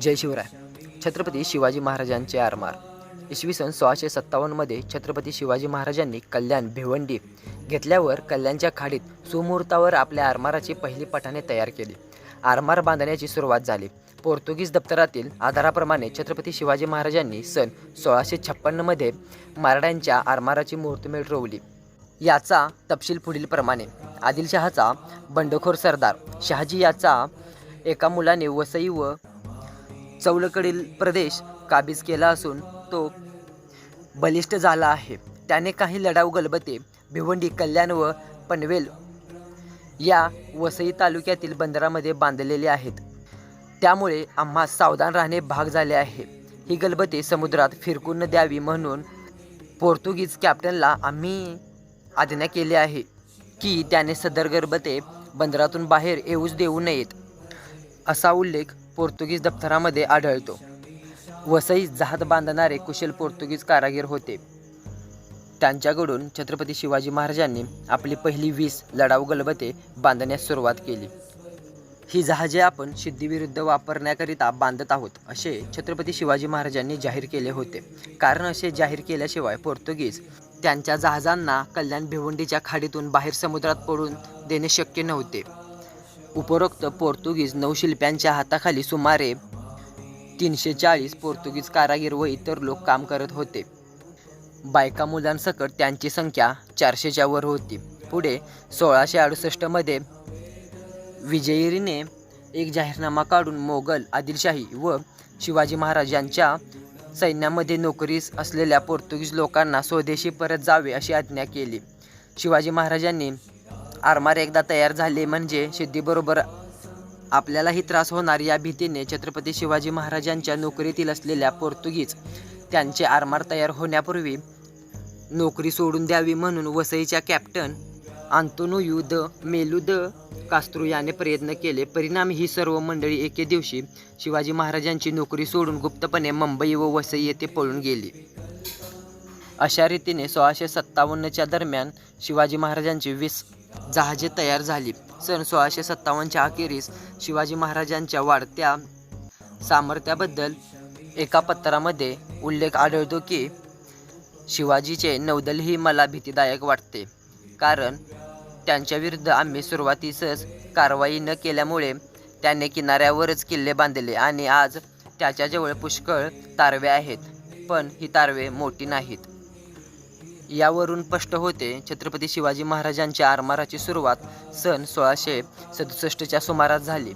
जय शिवराय. छत्रपती शिवाजी महाराजांचे आरमार. इसवी सन सोळाशे सत्तावन्नमध्ये छत्रपती शिवाजी महाराजांनी कल्याण भिवंडी घेतल्यावर कल्याणच्या खाडीत सुमुहूर्तावर आपल्या आरमाराची पहिली पठाणे तयार केली. आरमार बांधण्याची सुरुवात झाली. पोर्तुगीज दप्तरातील आधाराप्रमाणे छत्रपती शिवाजी महाराजांनी सन सोळाशे छप्पन्नमध्ये मारड्यांच्या आरमाराची मुहूर्तमेढ रोवली. याचा तपशील पुढीलप्रमाणे आदिलशहाचा बंडखोर सरदार शहाजी याचा एका मुलाने वसई व चौलकडील प्रदेश काबीज केला असून तो बलिष्ठ झाला आहे. त्याने काही लढाऊ गलबते भिवंडी कल्याण व पनवेल या वसई तालुक्यातील बंदरामध्ये बांधलेले आहेत. त्यामुळे आम्हा सावधान राहणे भाग झाले आहे. ही गलबते समुद्रात फिरकून द्यावी म्हणून पोर्तुगीज कॅप्टनला आम्ही आज्ञा केली आहे की त्याने सदर गलबते बंदरातून बाहेर येऊच देऊ नयेत असा उल्लेख पोर्तुगीज दप्तरामध्ये आढळतो. वसई जहाज बांधणारे कुशल पोर्तुगीज कारागीर होते. त्यांच्याकडून छत्रपती शिवाजी महाराजांनी आपली पहिली वीस लढाऊ गलबते बांधण्यास सुरुवात केली. ही जहाजे आपण सिद्धीविरुद्ध वापरण्याकरिता बांधत आहोत असे छत्रपती शिवाजी महाराजांनी जाहीर केले होते. कारण असे जाहीर केल्याशिवाय पोर्तुगीज त्यांच्या जहाजांना कल्याण भिवंडीच्या खाडीतून बाहेर समुद्रात पडून देणे शक्य नव्हते. उपरोक्त पोर्तुगीज नौशिल्प्यांच्या हाताखाली सुमारे तीनशे चाळीस पोर्तुगीज कारागीर व इतर लोक काम करत होते. बायका मुलांसकट त्यांची संख्या चारशेच्या वर होती. पुढे सोळाशे अडुसष्टमध्ये विजयीरीने एक जाहीरनामा काढून मोगल आदिलशाही व शिवाजी महाराज यांच्या सैन्यामध्ये नोकरीस असलेल्या पोर्तुगीज लोकांना स्वदेशी परत जावे अशी आज्ञा केली. शिवाजी महाराजांनी आरमार एकदा तयार झाले म्हणजे सिद्धीबरोबर आपल्यालाही त्रास होणार या भीतीने छत्रपती शिवाजी महाराजांच्या नोकरीतील असलेल्या पोर्तुगीज त्यांचे आरमार तयार होण्यापूर्वी नोकरी सोडून द्यावी म्हणून वसईच्या captain Antonio de Melo de Castro याने प्रयत्न केले. परिणामी ही सर्व मंडळी एके दिवशी शिवाजी महाराजांची नोकरी सोडून गुप्तपणे मुंबई व वसई येथे पळून गेली. अशा रीतीने सोळाशे सत्तावन्नच्या दरम्यान शिवाजी महाराजांची वीस जहाजे तयार झाली. सन सोळाशे सत्तावन्नच्या अखेरीस शिवाजी महाराजांच्या वाढत्या सामर्थ्याबद्दल एका पत्रामध्ये उल्लेख आढळतो की शिवाजीचे नौदलही मला भीतीदायक वाटते. कारण त्यांच्याविरुद्ध आम्ही सुरुवातीसच कारवाई न केल्यामुळे त्याने किनाऱ्यावरच किल्ले बांधले आणि आज त्याच्याजवळ पुष्कळ तारवे आहेत. पण ही तारवे मोठी नाहीत. यावरून स्पष्ट होते छत्रपती शिवाजी महाराजांच्या आरमाराची सुरुवात सन सोळाशे सदुसष्टच्या सुमारास झाली.